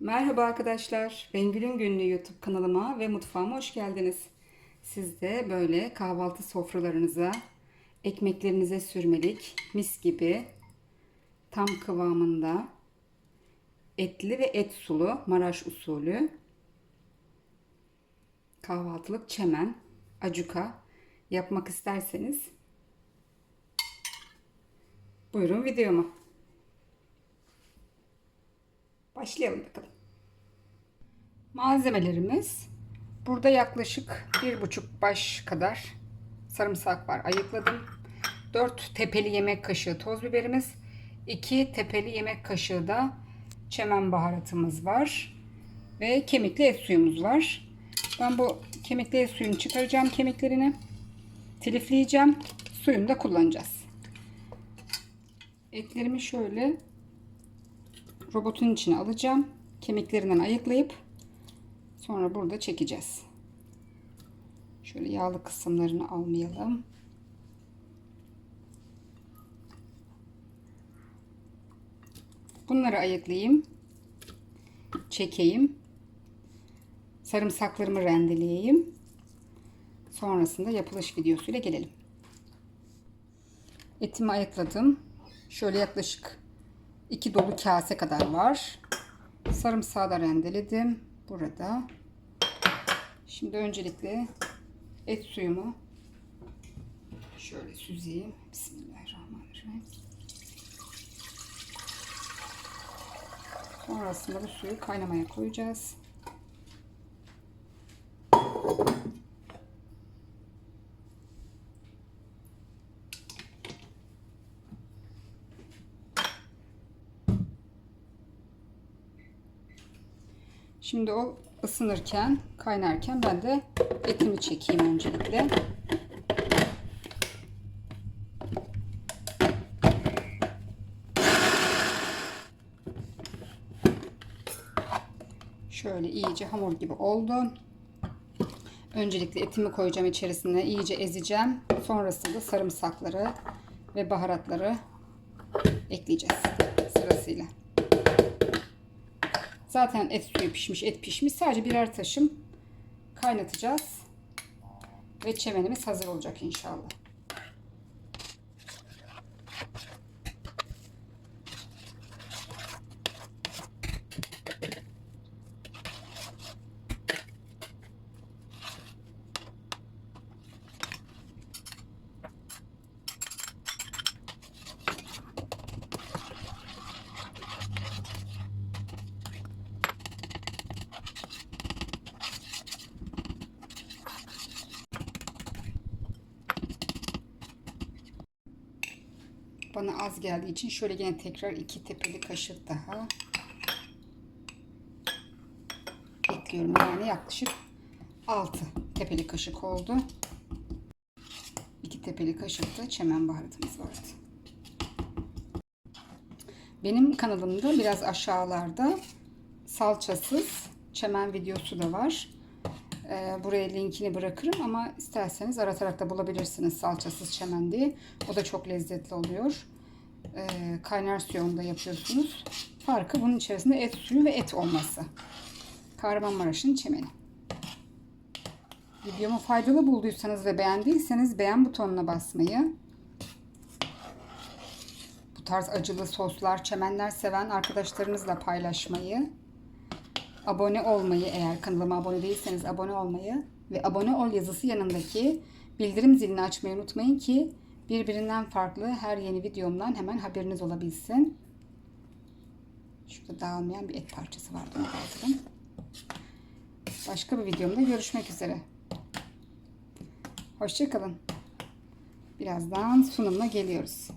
Merhaba arkadaşlar. Bengül'ün Günlüğü YouTube kanalıma ve mutfağıma hoş geldiniz. Siz de böyle kahvaltı sofralarınıza, ekmeklerinize sürmelik, mis gibi, tam kıvamında, etli ve et sulu, Maraş usulü, kahvaltılık çemen, acuka yapmak isterseniz buyurun videoma. Başlayalım bakalım. Malzemelerimiz burada yaklaşık bir buçuk baş kadar sarımsak var. Ayıkladım. 4 tepeli yemek kaşığı toz biberimiz. 2 tepeli yemek kaşığı da çemen baharatımız var. Ve kemikli et suyumuz var. Ben bu kemikli et suyunu çıkaracağım kemiklerini. Tilifleyeceğim. Suyunu da kullanacağız. Etlerimi şöyle robotun içine alacağım. Kemiklerinden ayıklayıp sonra burada çekeceğiz. Şöyle yağlı kısımlarını almayalım. Bunları ayıklayayım. Çekeyim. Sarımsaklarımı rendeleyeyim. Sonrasında yapılış videosuyla gelelim. Etimi ayıkladım. Şöyle yaklaşık 2 dolu kase kadar var. Sarımsağı da rendeledim. Burada. Şimdi öncelikle et suyumu şöyle süzeyim. Bismillahirrahmanirrahim. Sonrasında bu suyu kaynamaya koyacağız. Şimdi o ısınırken, kaynarken ben de etimi çekeyim öncelikle. Şöyle iyice hamur gibi oldu. Öncelikle etimi koyacağım içerisine iyice ezeceğim. Sonrasında sarımsakları ve baharatları ekleyeceğiz sırasıyla. Zaten et suyu pişmiş, et pişmiş. Sadece birer taşım kaynatacağız. Ve çemenimiz hazır olacak inşallah. Bana az geldiği için şöyle yine tekrar iki tepeli kaşık daha ekliyorum. Yani yaklaşık 6 tepeli kaşık oldu. 2 tepeli kaşık da çemen baharatımız vardı. Benim kanalımda biraz aşağılarda salçasız çemen videosu da var. Ee, buraya linkini bırakırım ama isterseniz aratarak da bulabilirsiniz salçasız çemen diye. O da çok lezzetli oluyor. Ee, kaynar suyunda yapıyorsunuz. Farkı bunun içerisinde et suyu ve et olması. Kahramanmaraş'ın çemeni. Videomu faydalı bulduysanız ve beğendiyseniz beğen butonuna basmayı, bu tarz acılı soslar, çemenler seven arkadaşlarınızla paylaşmayı, abone olmayı eğer kanalıma abone değilseniz abone olmayı ve abone ol yazısı yanındaki bildirim zilini açmayı unutmayın ki birbirinden farklı her yeni videomdan hemen haberiniz olabilsin. Şurada dağılmayan bir et parçası vardı onu kaldırın. Başka bir videomda görüşmek üzere. Hoşçakalın. Birazdan sunumuna geliyoruz.